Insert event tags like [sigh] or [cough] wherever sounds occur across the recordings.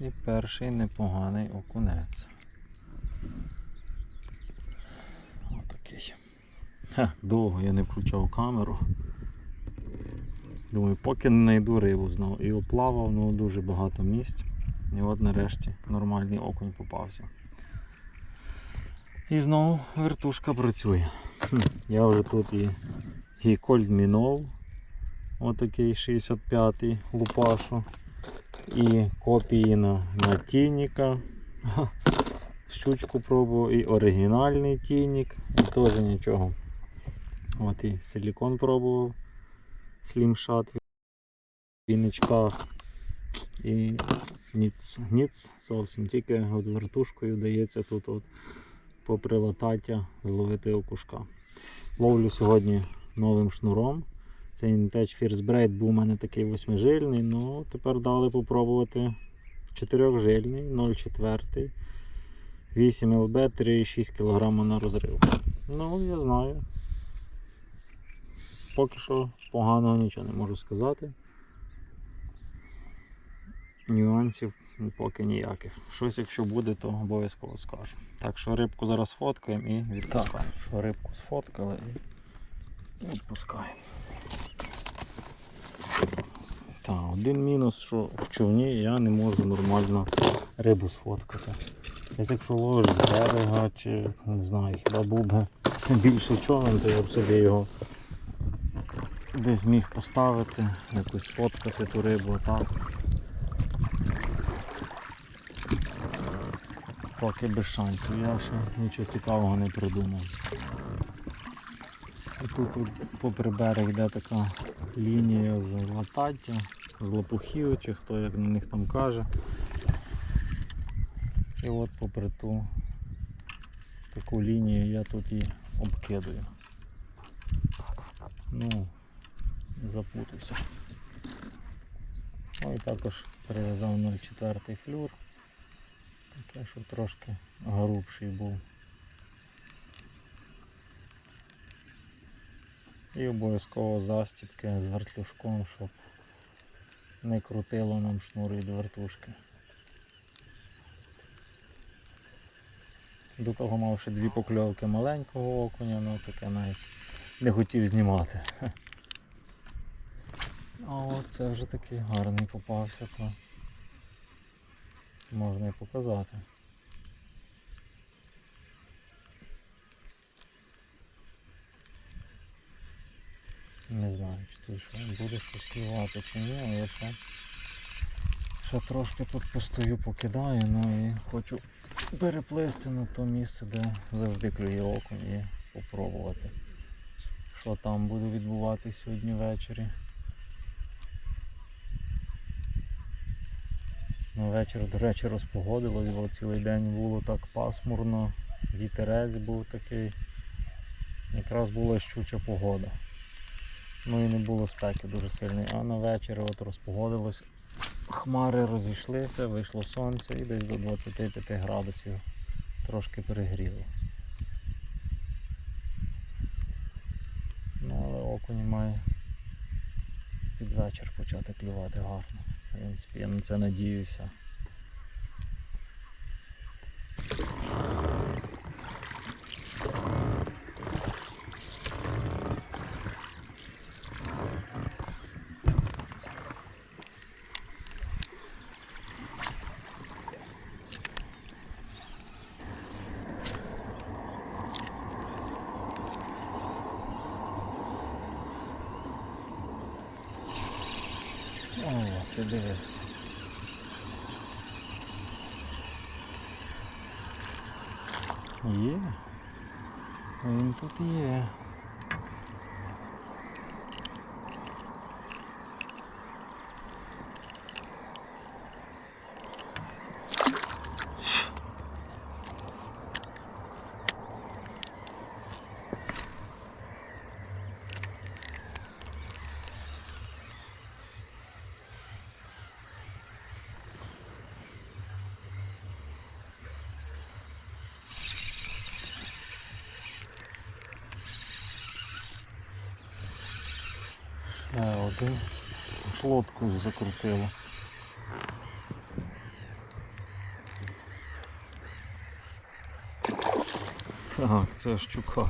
І перший непоганий окунець. Отакий. Ха, довго я не включав камеру. Думаю, поки не знайду рибу знову. І оплавав ну, дуже багато місць. І от нарешті нормальний окунь попався. І знову вертушка працює. Я вже тут і, і кольт мінов. Отакий 65-й лупашу. І копії на, на тініка. Щучку пробував і оригінальний тінік. І теж нічого. От і силікон пробував. Слімшат в віничках. І ніц, ніц зовсім тільки от вертушкою дається тут от попри латаття зловити окушка. Ловлю сьогодні новим шнуром. Це Intech First Braid був у мене такий восьмижильний, ну тепер дали попробувати чотирьохжильний, 0,4, 8 ЛБ, 3,6 кг на розрив. Ну, я знаю. Поки що поганого нічого не можу сказати. Нюансів поки ніяких. Щось, якщо буде, то обов'язково скажу. Так що рибку зараз фоткаємо і відпускаємо. Що рибку сфоткали і відпускаємо. Так, один мінус, що в човні я не можу нормально рибу сфоткати. Десь якщо ловиш з берега чи не знаю, хіба був більше човен, то я б собі його десь міг поставити, якось сфоткати ту рибу, так. Поки без шансів, я ще нічого цікавого не придумав. І тут, попри берег йде така лінія з латаття, з лопухів, чи хто як на них там каже. І от попри ту таку лінію я тут і обкидаю. Ну, запутався. Ну і також перев'язав 0,4 флюр. Таке, щоб трошки грубший був. І обов'язково застібки з вертлюжком, щоб не крутило нам шнур від вертушки. До того мав ще дві покльовки маленького окуня, ну таке навіть не хотів знімати. А от це вже такий гарний попався, то можна і показати. Не знаю, чи тут що буде щось клювати чи ні, але ще, ще трошки тут постою, покидаю, ну і хочу переплисти на то місце, де завжди клює окунь і попробувати. Що там буде відбуватися сьогодні ввечері. На вечір, до речі, розпогодилось, бо цілий день було так пасмурно, вітерець був такий. Якраз була щуча погода. Ну і не було спеки дуже сильної. А на вечір от розпогодилось. Хмари розійшлися, вийшло сонце і десь до 25 градусів трошки перегріло. Ну але окунь має під вечір почати клювати гарно. В принципі, я на це надіюся. О, ти дивишся. Є. Е, один шлотку закрутила. Так, це щука.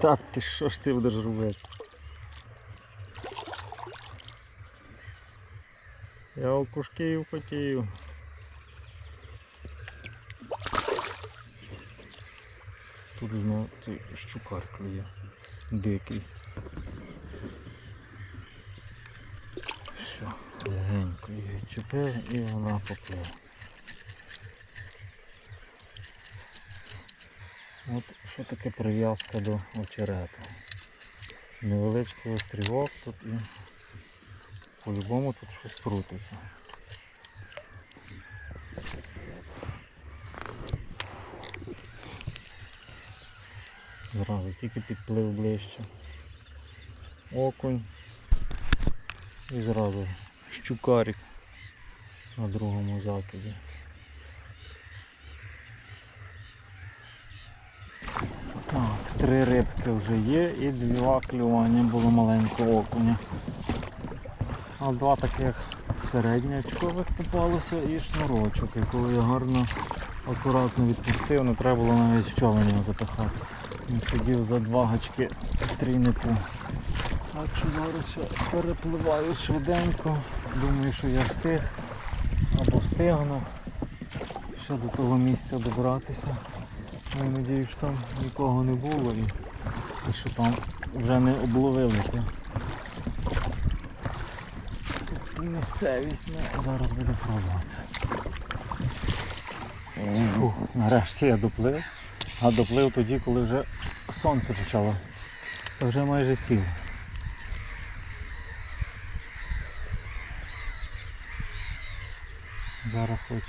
Так, ти що ж ти будеш робити? Я окушків хотів. Тут знову цей щукар клює. Дикий. Все, легенько її відчепили і вона поплила. От що таке прив'язка до очерета. Невеличкий острівок тут і по-любому тут щось крутиться. Зразу тільки підплив ближче. Окунь. І зразу щукарик на другому закиді. Так, три рибки вже є і два клювання було маленького окуня. А два таких середнячкових попалося і шнурочок, якого я гарно акуратно відпустив, не треба було навіть в човен запихати. Сидів за два гачки трійнику. Так що зараз перепливаю швиденько. Думаю, що я встиг або встигну ще до того місця добратися. Я надію, що там нікого не було і, що там вже не обловили. Тут місцевість ну, зараз буду пробувати. Фу, нарешті я доплив. А доплив тоді, коли вже сонце почало. Вже майже сіло. Зараз хоч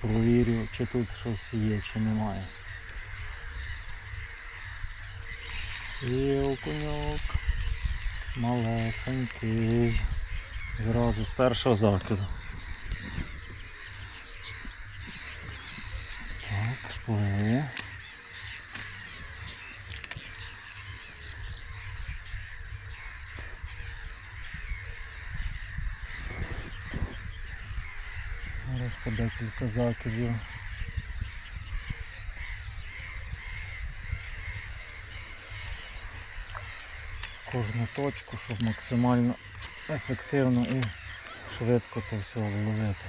провірю, чи тут щось є, чи немає. Є окуньок. Малесенький. Зразу з першого закиду. Пливе. Зараз по декілька закидів. Кожну точку, щоб максимально ефективно і швидко то все вловити.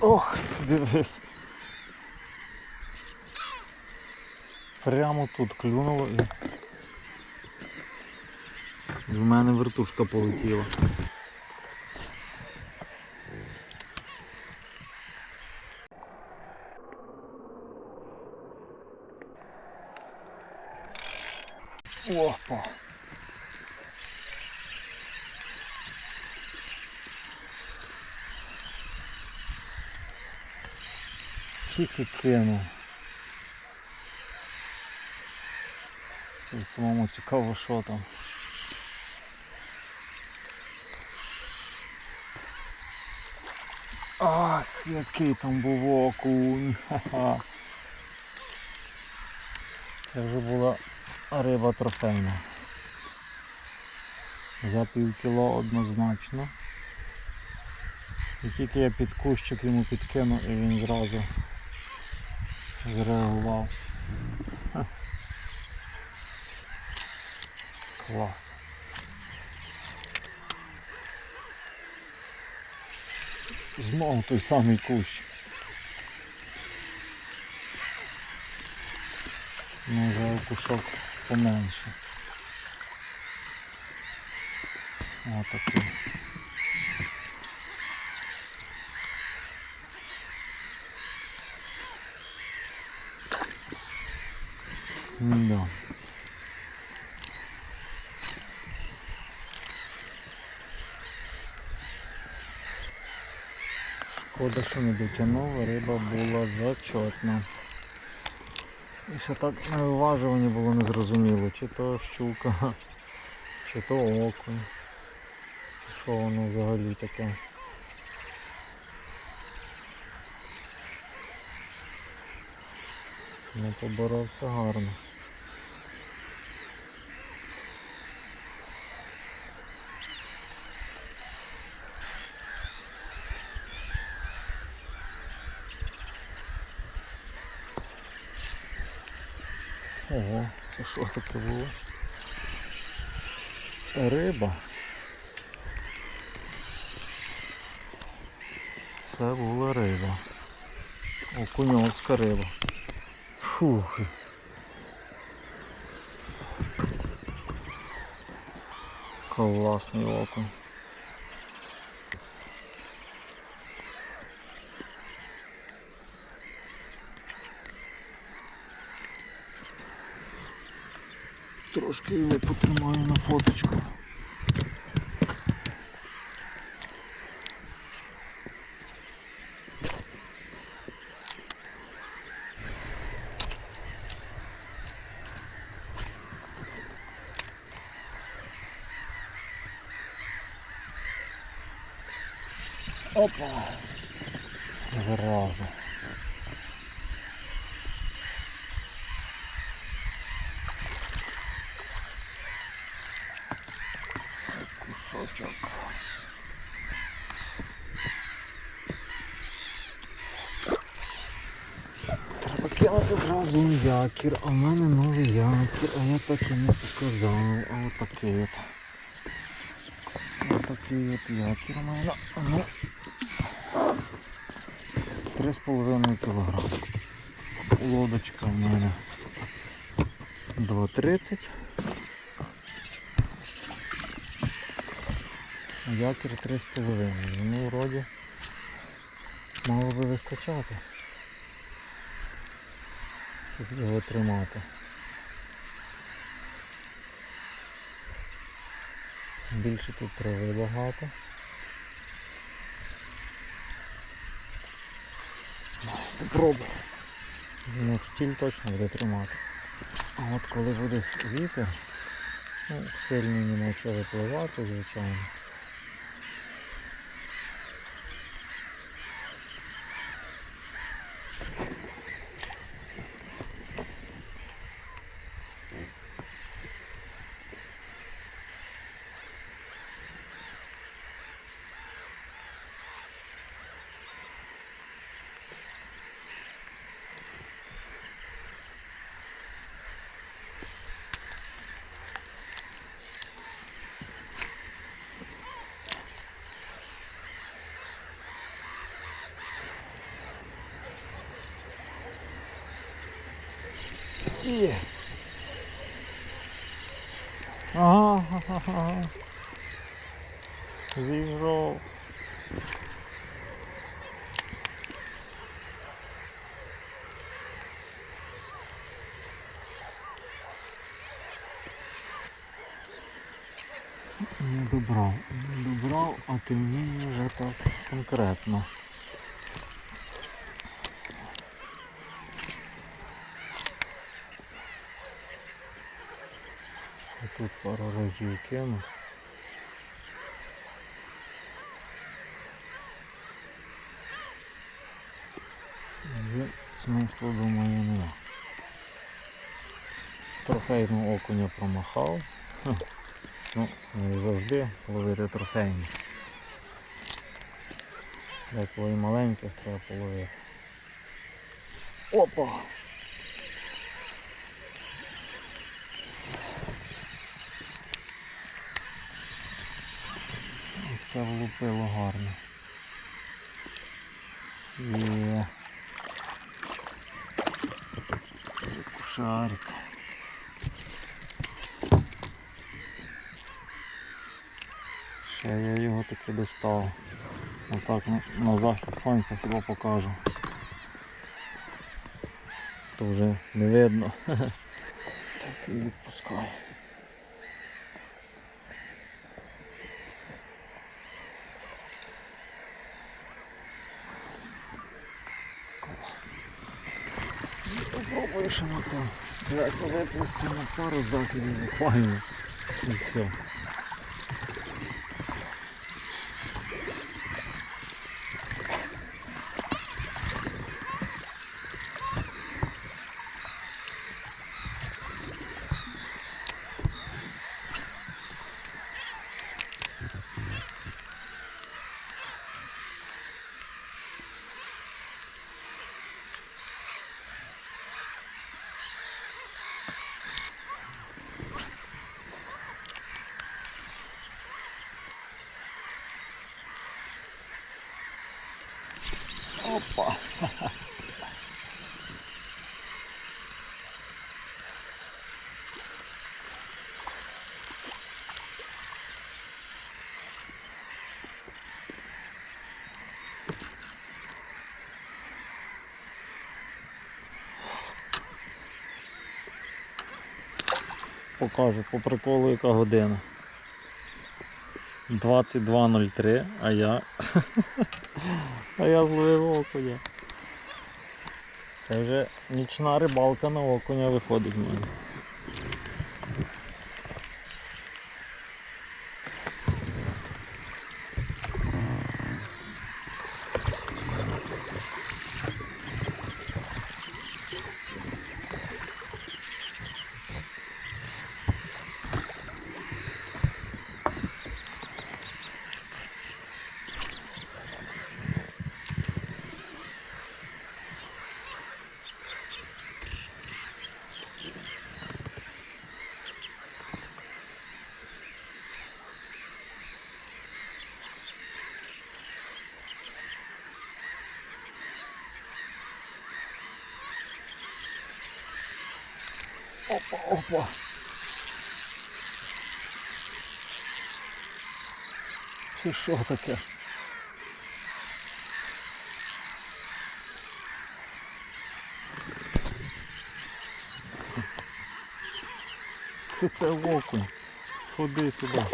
Ох, ти дивись. Прямо тут клюнуло і. в мене вертушка полетіла. Опа. Тільки кинув. Це самому цікаво, що там. Ах, який там був окунь. Це вже була риба трофейна. За пів кіло однозначно. І тільки я під кущик йому підкинув і він зразу зреагував. Ха. Клас. Знову той самий кущ. Вже кусок поменше. Отакий. Да. Шкода, що не дотягнув, риба була зачетна. І ще так на виважуванні було незрозуміло, чи то щука, чи то окунь, чи що воно взагалі таке. Не поборовся гарно. Ого, що таке було? Риба. Це була риба. Окуньовська риба. Фух. Класний окунь. Трошки його потримаю на фоточку. Опа! Кусочок. Треба кинути зразу якір, а в мене новий якір, а я так і не показав. А отакий от. Отакий от якір у мене. Ну, 3,5 кг. Лодочка в мене 2,30. Якір 3,5. Ну, вроді мало би вистачати, щоб його тримати. Більше тут трави багато. Знаю, Попробую. Ну, штіль точно буде тримати. А от коли буде вітер, ну, сильно нема чого випливати, звичайно. І... Ага, ага. Не добрав, не добрав, а темніє вже так конкретно. Пару разів кину. Вже смислу думаю нема. Трофейного окуня промахав. Хм. Ну, не завжди ловити трофейні. Деколи і маленьких треба половити. Опа! Це влупило гарно. Є. Шарик. Ще я його таки достав. Отак на, на захід сонця хіба покажу. То вже не видно. [laughs] Так і відпускаю. Клас. Ще на то. Колесо виплести на пару закидів буквально. І все. Опа. Покажу по приколу яка година. 22.03, а я. [laughs] а я зловив окуня. Це вже нічна рибалка на окуня виходить в мене. Опа. Це що таке? Це це окунь. Ходи сюди.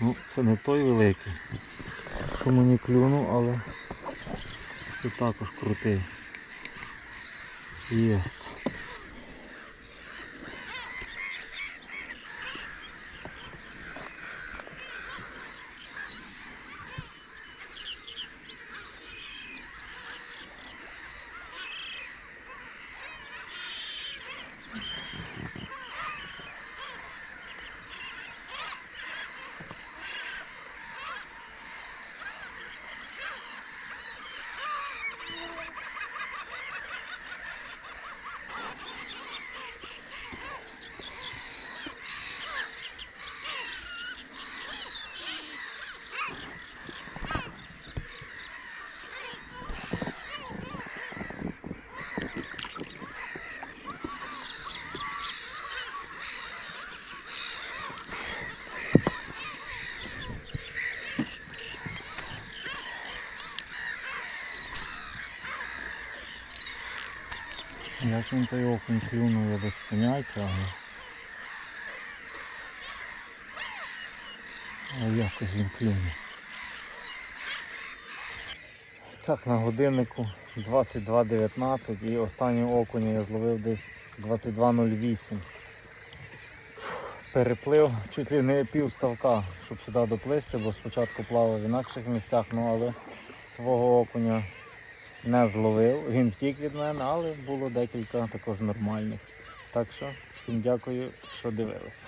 Ну, це не той великий що не клюнув, але це також крутий. Єс. Як він той окунь клюнув, я без поняття, але... але якось він клюнув. Так, на годиннику 22.19 і останнього окуня я зловив десь 22.08. Переплив чуть ли не пів ставка, щоб сюди доплисти, бо спочатку плавав в інакших місцях, ну але свого окуня не зловив. Він втік від мене, але було декілька також нормальних. Так що всім дякую, що дивилися.